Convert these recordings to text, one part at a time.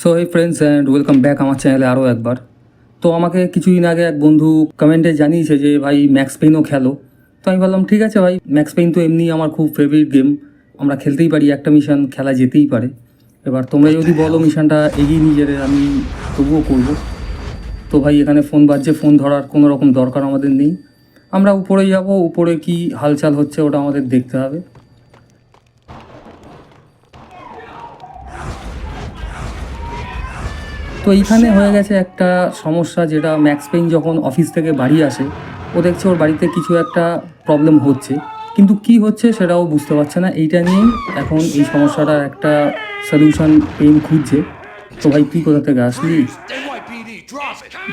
So hey friends and welcome back আমার চ্যানেলে আরও একবার। তো আমাকে কিছুদিন আগে এক বন্ধু কমেন্টে জানিয়েছে যে, ভাই ম্যাক্স পেইনও খেলো। তো আমি বললাম, ঠিক আছে ভাই ম্যাক্স পেইন তো এমনি আমার খুব ফেভারিট গেম আমরা খেলতেই পারি, একটা মিশন খেলা যেতেই পারে। এবার তোমরা যদি বলো মিশনটা এগিয়ে নিয়ে যেতে, আমি তবুও করব। তো ভাই, এখানে ফোন বাজছে ফোন ধরার কোনো রকম দরকার আমাদের নেই। আমরা উপরে যাব, উপরে কি হালচাল হচ্ছে ওটা আমাদের দেখতে হবে। তো এইখানে হয়ে গেছে একটা সমস্যা যেটা ম্যাক্স পেইন যখন অফিস থেকে বাড়ি আসে, ও দেখছে ওর বাড়িতে কিছু একটা প্রবলেম হচ্ছে। কিন্তু কি হচ্ছে সেটাও বুঝতে পারছে না। এইটা নিয়েই এখন এই সমস্যাটার একটা সলিউশন পেইন খুঁজছে। তো ভাই, তুই কোথা থেকে আসলি!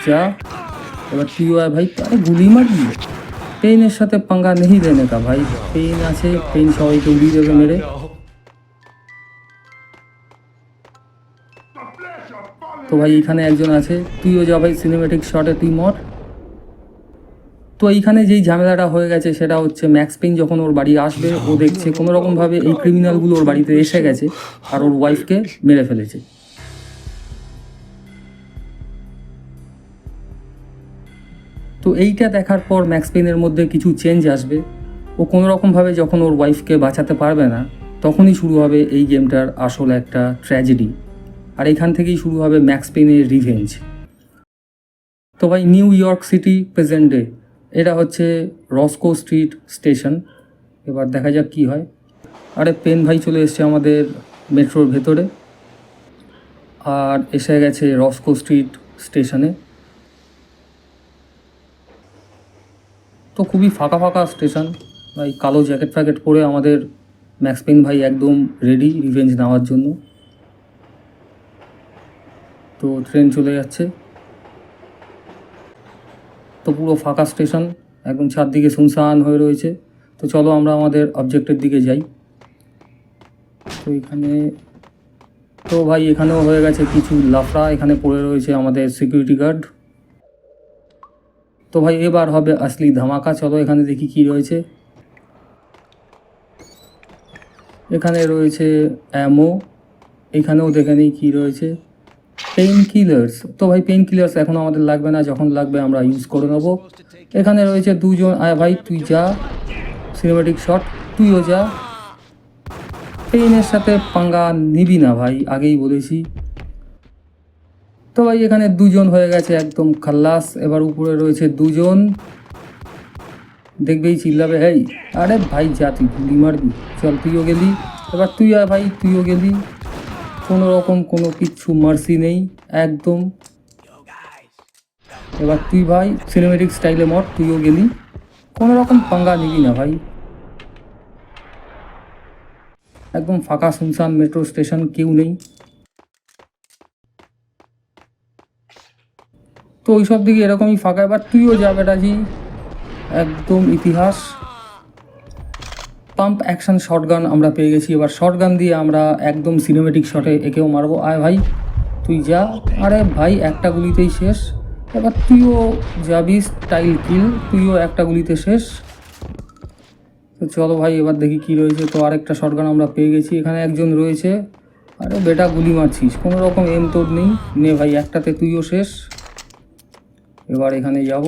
যা, এবার তুই ভাই, আরে গুলি মারবি? পেইনের সাথে পাঙ্গা নেই দেনে কা ভাই। পেইন আছে পেইন সবাইকে উড়িয়ে দেবে মেরে। তো ভাই এখানে একজন আছে। তুইও যা ভাই সিনেমেটিক শটে তুই মর। তো এইখানে যেই ঝামেলাটা হয়ে গেছে, সেটা হচ্ছে ম্যাক্স পেন যখন ওর বাড়ি আসবে, ও দেখছে কোনো রকমভাবে এই ক্রিমিনালগুলো ওর বাড়িতে এসে গেছে আর ওর ওয়াইফকে মেরে ফেলেছে। তো এইটা দেখার পর ম্যাক্স পেনের মধ্যে কিছু চেঞ্জ আসবে। ও কোনো রকমভাবে যখন ওর ওয়াইফকে বাঁচাতে পারবে না, তখনই শুরু হবে এই গেমটার আসল একটা ট্র্যাজেডি আর এখান থেকেই শুরু হবে ম্যাক্স পেনের রিভেঞ্জ তো ভাই New York City present day এটা হচ্ছে রসকো স্ট্রিট স্টেশন এবার দেখা যাক কি হয়। আরে পেন ভাই চলে এসছে আমাদের মেট্রোর ভেতরে। আর এসে গেছে রসকো স্ট্রিট স্টেশনে তো খুবই ফাঁকা ফাঁকা স্টেশন ভাই, কালো জ্যাকেট ফ্যাকেট পরে আমাদের ম্যাক্স পেন ভাই একদম রেডি রিভেঞ্জ নেওয়ার জন্য। তো ট্রেন চলে যাচ্ছে। তো পুরো ফাঁকা স্টেশন একদম চারদিকে শুনশান হয়ে রয়েছে। তো চলো আমরা আমাদের অবজেক্টের দিকে যাই। তো এখানে, তো ভাই এখানেও হয়ে গেছে কিছু লাফড়া, এখানে পড়ে রয়েছে আমাদের সিকিউরিটি গার্ড তো ভাই এবার হবে আসলি ধামাকা, চলো এখানে দেখি কি রয়েছে। এখানে রয়েছে অ্যামো এখানেও দেখে নিই কী রয়েছে। পেইন কিলার্স তো ভাই পেইন কিলার্স এখন আমাদের লাগবে না, যখন লাগবে আমরা ইউজ করে নেব। এখানে রয়েছে দুজন, আয় ভাই, তুই যা সিনেমেটিক শট তুইও যা। পেইনের সাথে পাঙ্গা নিবি না ভাই, আগেই বলেছি। তো ভাই, এখানে দুজন হয়ে গেছে একদম খাল্লাস। এবার উপরে রয়েছে দুজন। দেখবেই চিল্লাবে, হেই, আরে ভাই, যা তুই, গুলি মারবি, চল তুইও গেলি। এবার তুই আয় ভাই, তুইও গেলি। কোনো রকম কোনো কিচ্ছু মার্সি নেই, একদম। এবার তুই ভাই সিনেমেটিক স্টাইলে মর, তুইও গেলি। কোনো রকম পাঙ্গা নিবি না ভাই। একদম ফাঁকা শুনশান মেট্রো স্টেশন কেউ নেই। তো ওই সব দিকে এরকমই ফাঁকা। এবার তুইও যা বেটাজি। একদম ইতিহাস। পাম্প অ্যাকশন শটগান আমরা পেয়ে গেছি। এবার শটগান দিয়ে আমরা একদম সিনেমেটিক শটে একেও মারবো। আয় ভাই, তুই যা। আরে ভাই, একটা গুলিতেই শেষ। এবার তুইও যাবি স্টাইল কিল তুইও একটা গুলিতে শেষ। তো চলো ভাই, এবার দেখি কি রয়েছে। তো আরেকটা শটগান আমরা পেয়ে গেছি। এখানে একজন রয়েছে। আরে বেটা, গুলি মারছিস। কোনো রকম এম তোর নেই। নে ভাই, একটাতে তুইও শেষ। এবার এখানে যাব।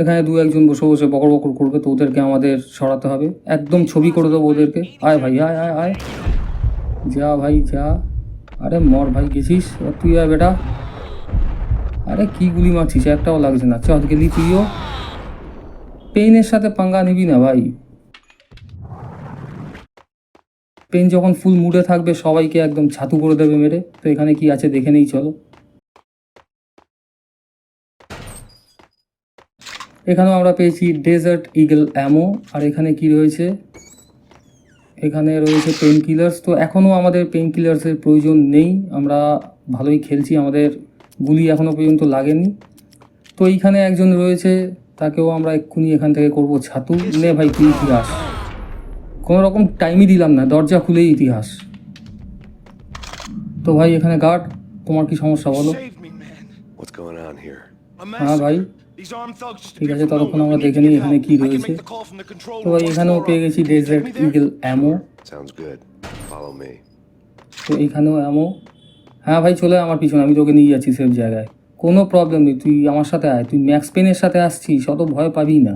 এখানে দু একজন বসে বসে বকর বকর করবে তো ওদেরকে আমাদের সরাতে হবে। একদম ছবি করে দেবো ওদেরকে। আয় ভাই, আয় আয় আয়। যা ভাই, যা। আরে মর ভাই, গেছিস? তুই আয় বেটা। আরে কি গুলি মারছিস? একটাও লাগছে না। চল গেলি তুইও পেইনের সাথে পাঙ্গা নিবি না ভাই। পেন যখন ফুল মুডে থাকবে, সবাইকে একদম ছাতু করে দেবে মেরে। তো এখানে কি আছে দেখে নেই, চলো। এখানেও আমরা পেয়েছি ডেজার্ট ইগল অ্যামো আর এখানে কি রয়েছে? এখানে রয়েছে পেন কিলার্স তো এখনও আমাদের পেন কিলার্সের প্রয়োজন নেই আমরা ভালোই খেলছি আমাদের গুলি এখনও পর্যন্ত লাগেনি। তো এইখানে একজন রয়েছে তাকেও আমরা এক্ষুনি এখান থেকে করব ছাতু। নে ভাই তুই ইতিহাস। কোনো রকম টাইমই দিলাম না দরজা খুলেই ইতিহাস। তো ভাই এখানে গার্ড তোমার কি সমস্যা বলো? হ্যাঁ ভাই। ঠিক আছে ততক্ষণ আমরা দেখে নিই এখানে. কি রয়েছে। তো ভাই এখানেও পেয়ে গেছি ডেজার্ট ইগল অ্যামো. তো এইখানেও এমো হ্যাঁ ভাই চলে আমার পিছনে আমি তোকে নিয়ে যাচ্ছি সেফ জায়গায়। কোনো প্রবলেম নেই তুই আমার সাথে আয় তুই ম্যাক্স পেনের সাথে আসছিস অত ভয় পাবি না।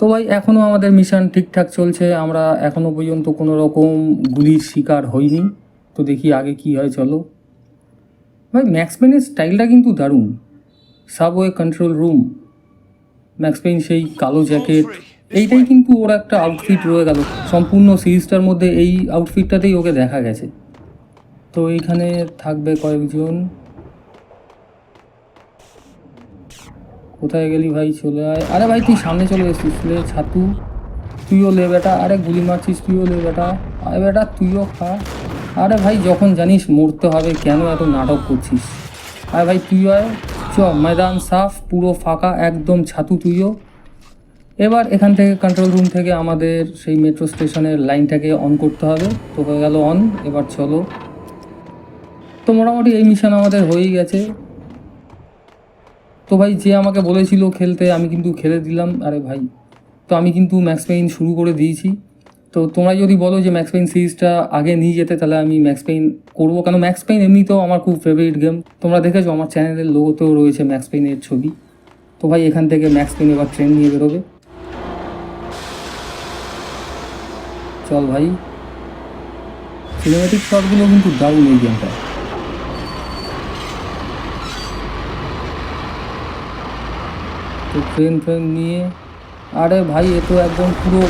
তো ভাই এখনও আমাদের মিশন ঠিকঠাক চলছে আমরা এখনও পর্যন্ত কোনো রকম গুলির শিকার হইনি। তো দেখি আগে কি হয় চলো। ভাই ম্যাক্স পেনের স্টাইলটা কিন্তু দারুণ। Subway control room Max Payne সেই কালো জ্যাকেট এইটাই কিন্তু ওর একটা আউটফিট রয়ে গেল। সম্পূর্ণ সিরিজটার মধ্যে এই আউটফিটটাতেই ওকে দেখা গেছে। তো এইখানে থাকবে কয়েকজন। কোথায় গেলি ভাই? চলে আয়। আরে ভাই তুই সামনে চলে এসেছিস লে ছাতু। তুইও লে বেটা। আরে গুলি মারছিস তুইও লে বেটা। আরে বেটা তুইও খা। আরে ভাই যখন জানিস মরতে হবে কেন এত নাটক করছিস? আরে ভাই তুইও আয়। চ, ময়দান সাফ, পুরো ফাঁকা, একদম ছাতু তুইও। এবার এখান থেকে কন্ট্রোল রুম থেকে আমাদের সেই মেট্রো স্টেশনের লাইনটাকে অন করতে হবে। তো হয়ে গেল অন এবার চলো। তো মোটামুটি এই মিশন আমাদের হয়েই গেছে। তো ভাই, যে আমাকে বলেছিল খেলতে, আমি কিন্তু খেলে দিলাম। আরে ভাই, তো আমি কিন্তু ম্যাক্স পেইন শুরু করে দিয়েছি। তো তোমরা যদি বলো যে ম্যাক্স পেইন সিরিজটা আগে নিয়ে যেতে, তাহলে আমি ম্যাক্স পেইন করব। কেন ম্যাক্স পেইন এমনিতেও আমার খুব ফেভারিট গেম তোমরা দেখেছ আমার চ্যানেলের লোগোতেও রয়েছে ম্যাক্স পেইনের ছবি। তো ভাই, এখান থেকে ম্যাক্স পেইন এবার ট্রেন নিয়ে বেরোবে। চল ভাই। সিনেমেটিক শটগুলো কিন্তু দারুণ এই গেমটা তো ট্রেন ফ্রেন নিয়ে, আরে ভাই, এ তো একদম পুরো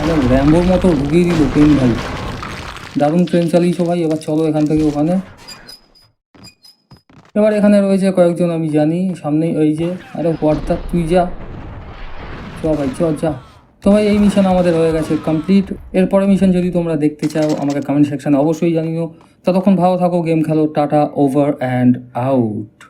মানে র্যাম্বোর মতো ঢুকিয়ে দিল ট্রেন ভাই দারুণ ট্রেন চালিয়েছো ভাই এবার চলো এখান থেকে ওখানে। এবার এখানে রয়েছে কয়েকজন, আমি জানি, সামনেই ওই যে, আরে হোয়াটসঅ্যাপ তুই যা। চ ভাই, চ, যা। তো ভাই, এই মিশন আমাদের হয়ে গেছে কমপ্লিট এরপরে মিশন যদি তোমরা দেখতে চাও, আমাকে কমেন্ট সেকশানে অবশ্যই জানিও। ততক্ষণ ভালো থাকো, গেম খেলো, টাটা ওভার অ্যান্ড আউট